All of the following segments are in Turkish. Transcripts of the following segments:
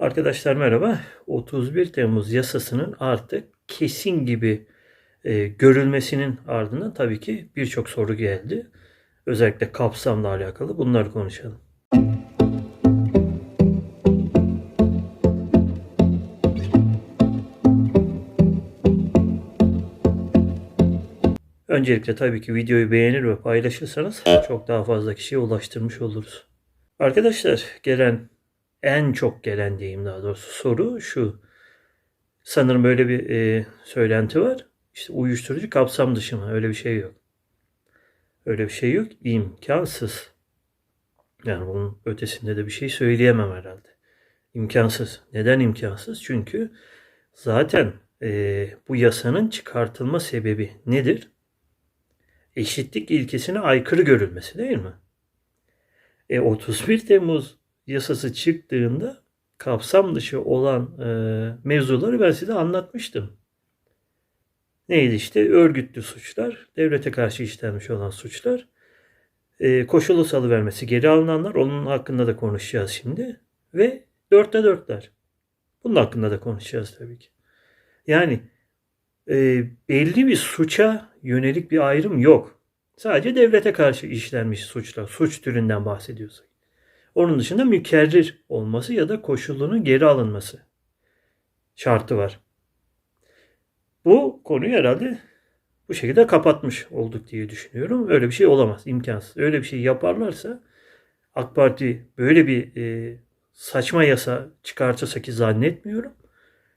Arkadaşlar merhaba. 31 Temmuz yasasının artık kesin gibi e, görülmesinin ardından tabii ki birçok soru geldi. Özellikle kapsamla alakalı bunları konuşalım. Öncelikle tabii ki videoyu beğenir ve paylaşırsanız çok daha fazla kişiye ulaştırmış oluruz. Arkadaşlar gelen en çok gelen diyeyim daha doğrusu soru şu. Sanırım böyle bir e, söylenti var. İşte uyuşturucu kapsam dışı mı? Öyle bir şey yok. Öyle bir şey yok. İmkansız. Yani bunun ötesinde de bir şey söyleyemem herhalde. İmkansız. Neden imkansız? Çünkü zaten e, bu yasanın çıkartılma sebebi nedir? Eşitlik ilkesine aykırı görülmesi değil mi? E, 31 Temmuz yasası çıktığında kapsam dışı olan e, mevzuları ben size anlatmıştım. Neydi işte örgütlü suçlar, devlete karşı işlenmiş olan suçlar, e, koşulu salıvermesi, geri alınanlar, onun hakkında da konuşacağız şimdi. Ve dörtte dörtler. Bunun hakkında da konuşacağız tabii ki. Yani e, belli bir suça yönelik bir ayrım yok. Sadece devlete karşı işlenmiş suçlar, suç türünden bahsediyorsak. Onun dışında mükerrir olması ya da koşulunun geri alınması şartı var. Bu konuyu herhalde bu şekilde kapatmış olduk diye düşünüyorum. Öyle bir şey olamaz, imkansız. Öyle bir şey yaparlarsa AK Parti böyle bir e, saçma yasa çıkartırsa ki zannetmiyorum.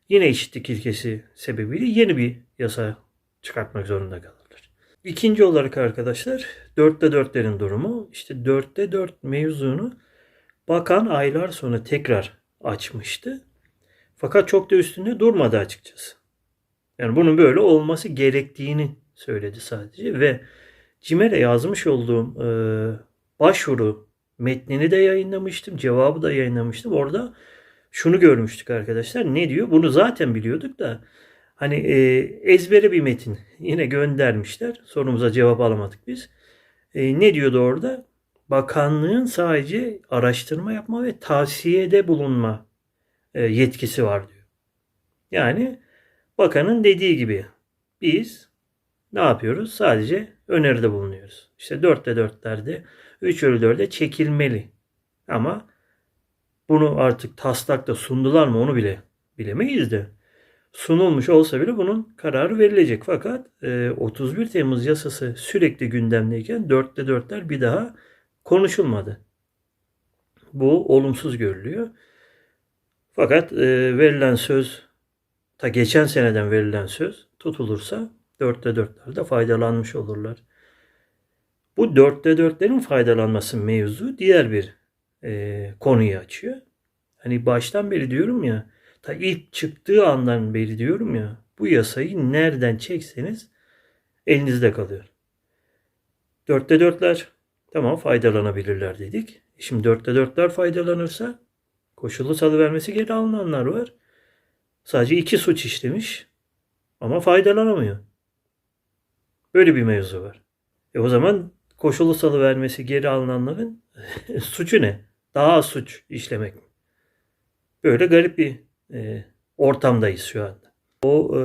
Yine eşitlik ilkesi sebebiyle yeni bir yasa çıkartmak zorunda kalırlar. İkinci olarak arkadaşlar dörtte dörtlerin durumu. İşte dörtte dört mevzunu bakan aylar sonra tekrar açmıştı. Fakat çok da üstünde durmadı açıkçası. Yani bunun böyle olması gerektiğini söyledi sadece ve CİMER'e yazmış olduğum e, başvuru metnini de yayınlamıştım, cevabı da yayınlamıştım. Orada şunu görmüştük arkadaşlar. Ne diyor? Bunu zaten biliyorduk da hani e, ezbere bir metin yine göndermişler. Sorumuza cevap alamadık biz. E, ne diyordu orada? Bakanlığın sadece araştırma yapma ve tavsiyede bulunma e, yetkisi var diyor. Yani bakanın dediği gibi biz ne yapıyoruz? Sadece öneride bulunuyoruz. İşte dörtte dörtlerde 3 bölü 4'e çekilmeli. Ama bunu artık taslakta sundular mı onu bile bilemeyiz de. Sunulmuş olsa bile bunun kararı verilecek. Fakat 31 Temmuz yasası sürekli gündemdeyken dörtte dörtler bir daha konuşulmadı. Bu olumsuz görülüyor. Fakat e, verilen söz ta geçen seneden verilen söz tutulursa dörtte dörtlerde faydalanmış olurlar. Bu dörtte dörtlerin faydalanması mevzu diğer bir e, konuyu açıyor. Hani baştan beri diyorum ya ta ilk çıktığı andan beri diyorum ya bu yasayı nereden çekseniz elinizde kalıyor. Dörtte dörtler Tamam faydalanabilirler dedik. E şimdi dörtte dörtler faydalanırsa koşullu salıvermesi geri alınanlar var. Sadece iki suç işlemiş ama faydalanamıyor. Böyle bir mevzu var. E o zaman koşullu salıvermesi geri alınanların suçu ne? Daha az suç işlemek mi? Böyle garip bir e, ortamdayız şu anda. O e,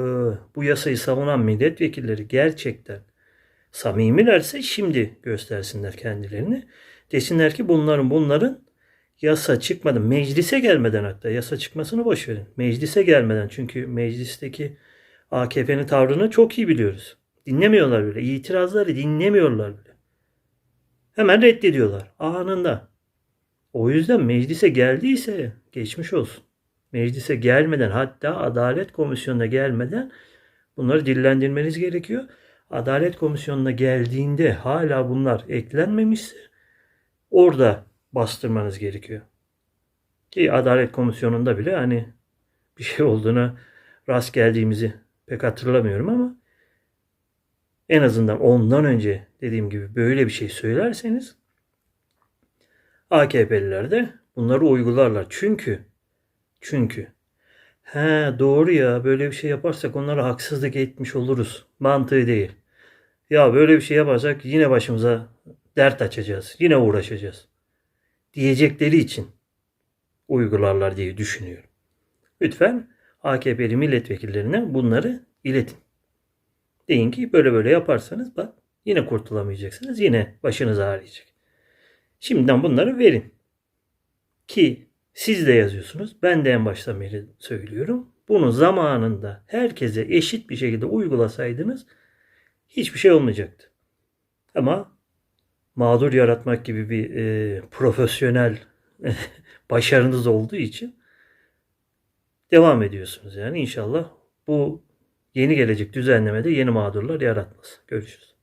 bu yasayı savunan milletvekilleri gerçekten samimilerse şimdi göstersinler kendilerini. Desinler ki bunların bunların yasa çıkmadan, meclise gelmeden hatta yasa çıkmasını boş verin. Meclise gelmeden çünkü meclisteki AKP'nin tavrını çok iyi biliyoruz. Dinlemiyorlar bile. İtirazları dinlemiyorlar bile. Hemen reddediyorlar anında. O yüzden meclise geldiyse geçmiş olsun. Meclise gelmeden hatta Adalet Komisyonu'na gelmeden bunları dillendirmeniz gerekiyor. Adalet Komisyonu'na geldiğinde hala bunlar eklenmemişse orada bastırmanız gerekiyor. Ki Adalet Komisyonu'nda bile hani bir şey olduğuna rast geldiğimizi pek hatırlamıyorum ama en azından ondan önce dediğim gibi böyle bir şey söylerseniz AKP'liler de bunları uygularlar. Çünkü çünkü he doğru ya böyle bir şey yaparsak onlara haksızlık etmiş oluruz. Mantığı değil. Ya böyle bir şey yaparsak yine başımıza dert açacağız. Yine uğraşacağız. Diyecekleri için uygularlar diye düşünüyorum. Lütfen AKP'li milletvekillerine bunları iletin. Deyin ki böyle böyle yaparsanız bak yine kurtulamayacaksınız. Yine başınız ağrıyacak. Şimdiden bunları verin. Ki siz de yazıyorsunuz. Ben de en baştan beri söylüyorum. Bunu zamanında herkese eşit bir şekilde uygulasaydınız hiçbir şey olmayacaktı. Ama mağdur yaratmak gibi bir e, profesyonel başarınız olduğu için devam ediyorsunuz. Yani inşallah bu yeni gelecek düzenlemede yeni mağdurlar yaratmaz. Görüşürüz.